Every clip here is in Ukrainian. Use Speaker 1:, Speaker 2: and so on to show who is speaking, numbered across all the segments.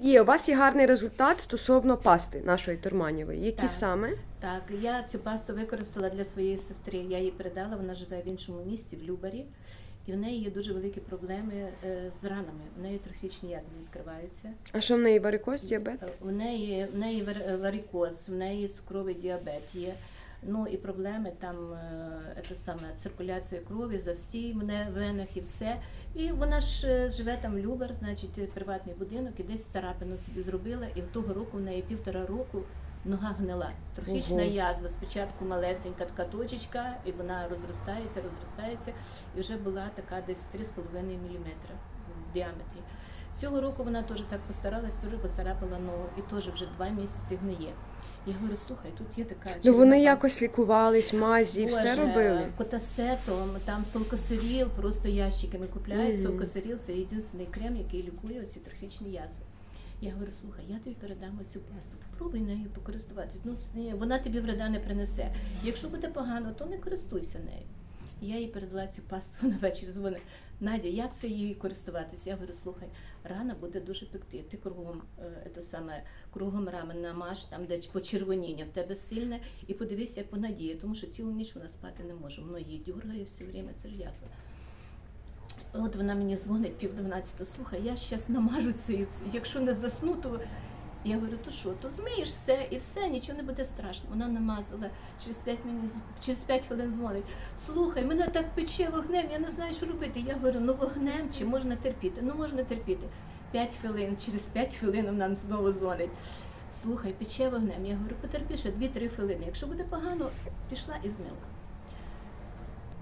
Speaker 1: Є, у вас є гарний результат стосовно пасти нашої турманєвої. Які
Speaker 2: Так.
Speaker 1: саме?
Speaker 2: Так, я цю пасту використала для своєї сестри. Я її передала, вона живе в іншому місті, в Любарі. І в неї є дуже великі проблеми е, з ранами. У неї трофічні язви відкриваються.
Speaker 1: А що в неї варикоз, діабет?
Speaker 2: Е, У неї, в неї вар- варикоз, в неї цукровий діабет є. Ну і проблеми там е, це саме циркуляція крові, застій в не- венах і все. І вона ж е, живе там в Любар, значить, е, приватний будинок, і десь царапину собі зробила. І в того року в неї півтора року нога гнила. Трофічна
Speaker 1: Ого.
Speaker 2: язва. Спочатку малесенька така точечка, і вона розростається, розростається, і вже була така десь 3,5 мм в діаметрі. Цього року вона теж так постаралась, теж поцарапала ногу і теж вже два місяці гниє. Я говорю, слухай, тут є така
Speaker 1: Ну вони якось лікувались, мазі, все робили.
Speaker 2: Котасетом, там солкосиріл, просто ящиками купляють.
Speaker 1: Мгм.
Speaker 2: Солкосиріл це єдиний крем, який лікує оці трофічні язви. Я говорю, слухай, я тобі передам оцю пасту, попробуй нею покористуватись. Ну, вона тобі вреда не принесе. Якщо буде погано, то не користуйся нею. Я їй передала цю пасту на вечір дзвонить. Надя, як це її користуватись? Я говорю, слухай, рана буде дуже пекти. Ти кругом е, це саме кругом рами намаж, там де почервоніння в тебе сильне, і подивись, як вона діє, тому що цілу ніч вона спати не може. Воно її дюргає все время, це ж ясно. От вона мені дзвонить пів дванадцятого, слухай, я зараз намажу це. якщо не засну, то я говорю, то що, то змиєш все і все, нічого не буде страшно. Вона намазала, через 5 мені через 5 хвилин дзвонить. Слухай, мене так пече вогнем, я не знаю, що робити. Я говорю, ну вогнем чи можна терпіти? Ну можна терпіти. 5 хвилин, через 5 хвилин нам знову дзвонить. Слухай, пече вогнем. Я говорю, потерпі ще 2-3 хвилини. Якщо буде погано, пішла і змила.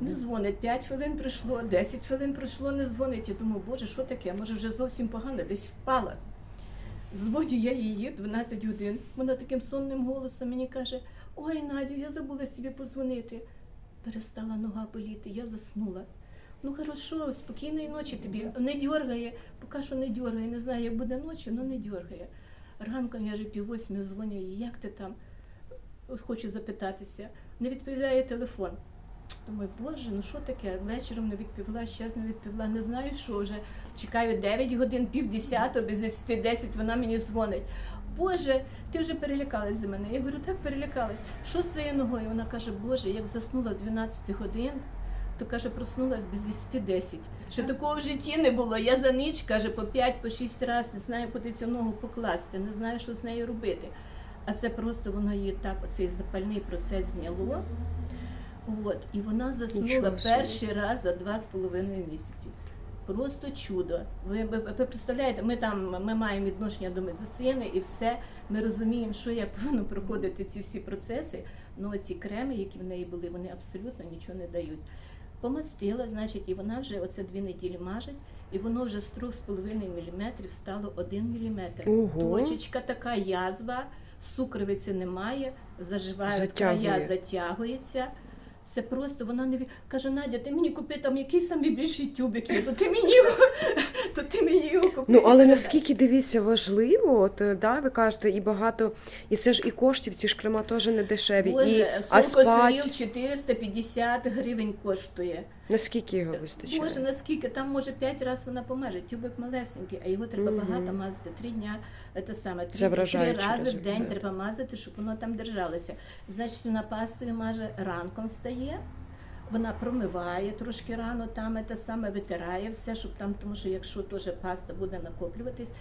Speaker 2: Не дзвонить, 5 хвилин пройшло, 10 хвилин пройшло, не дзвонить. Я думаю, боже, що таке? Може вже зовсім погано, десь впала. Дзвоню я її 12 годин. Вона таким сонним голосом мені каже: Ой, Надю, я забула тобі позвонити. Перестала нога боліти, я заснула. Ну хорошо, спокійної ночі тобі. Не дьоргає, поки що не дьоргає. Не знаю, як буде ночі, але не дьоргає. Ранком я вже пів восьми дзвоню їй, як ти там? Хочу запитатися. Не відповідає телефон. Думаю, боже, ну що таке? Вечором не відповіла, щас не відповіла. Не знаю, що вже чекаю 9 годин, пів десятого, без 10, 10 вона мені дзвонить. Боже, ти вже перелякалась за мене. Я говорю, так перелякалась. Що з твоєю ногою? Вона каже, Боже, як заснула в 12 годин, то каже, проснулась без 10 10. Ще такого в житті не було. Я за ніч, каже, по 5, по 6 разів не знаю, куди цю ногу покласти, не знаю, що з нею робити. А це просто воно її так, оцей запальний процес зняло. От, і вона заснула
Speaker 1: Нічого собі.
Speaker 2: перший раз за два з половиною місяці. Просто чудо. Ви, ви, ви представляєте, ми там ми маємо відношення до медицини і все. Ми розуміємо, що як повинно проходити ці всі процеси. Ну ці креми, які в неї були, вони абсолютно нічого не дають. Помастила, значить, і вона вже оце дві неділі мажить, і воно вже з 3,5 мм стало 1 мм.
Speaker 1: Ого.
Speaker 2: Точечка така язва, сукровиці немає, заживає
Speaker 1: Затягує.
Speaker 2: края, затягується. Це просто вона не каже, Надя, ти мені купи там який самий більший тюбик є, то ти мені його, то ти мені його купи.
Speaker 1: Ну але наскільки дивіться важливо, от да, ви кажете, і багато, і це ж і коштів, ці ж крема теж не дешеві. і
Speaker 2: Боже,
Speaker 1: а
Speaker 2: солкосеріл
Speaker 1: спать,
Speaker 2: 450 гривень коштує.
Speaker 1: наскільки його вистачає?
Speaker 2: Боже, наскільки там може 5 разів вона помаже. Тюбик малесенький, а його треба
Speaker 1: Мгм.
Speaker 2: багато мазати. Три дня це саме три,
Speaker 1: Це
Speaker 2: три рази в день треба мазати, щоб воно там держалося. Значить, вона пастою маже ранком встає. Вона промиває трошки рано, там те саме витирає все, щоб там, тому що якщо теж паста буде накоплюватись,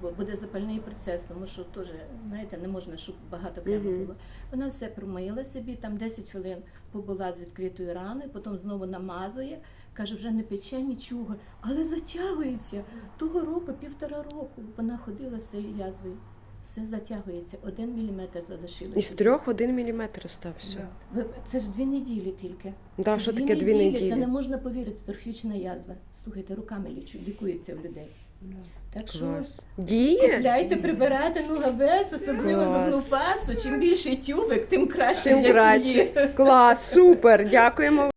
Speaker 2: бо буде запальний процес, тому що теж, знаєте, не можна, щоб багато крему було. Вона все промила собі, там 10 хвилин побула з відкритою раною, потім знову намазує, каже, вже не пече нічого, але затягується. Того року, півтора року, вона ходила з цією язвою. Все затягується, один міліметр залишилося.
Speaker 1: Із трьох один міліметр остався.
Speaker 2: Ви- Це ж дві неділі тільки.
Speaker 1: Да,
Speaker 2: Це
Speaker 1: що таке дві неділі?
Speaker 2: Це не можна повірити, торфічна язва. Слухайте, руками лічу, лікується в людей. Так що
Speaker 1: Клас. Діє?
Speaker 2: купляйте, прибирайте ну габес, особливо
Speaker 1: Клас.
Speaker 2: зубну пасту. Чим більший тюбик, тим краще
Speaker 1: Тим
Speaker 2: для
Speaker 1: краще.
Speaker 2: сім'ї.
Speaker 1: Клас, супер, дякуємо.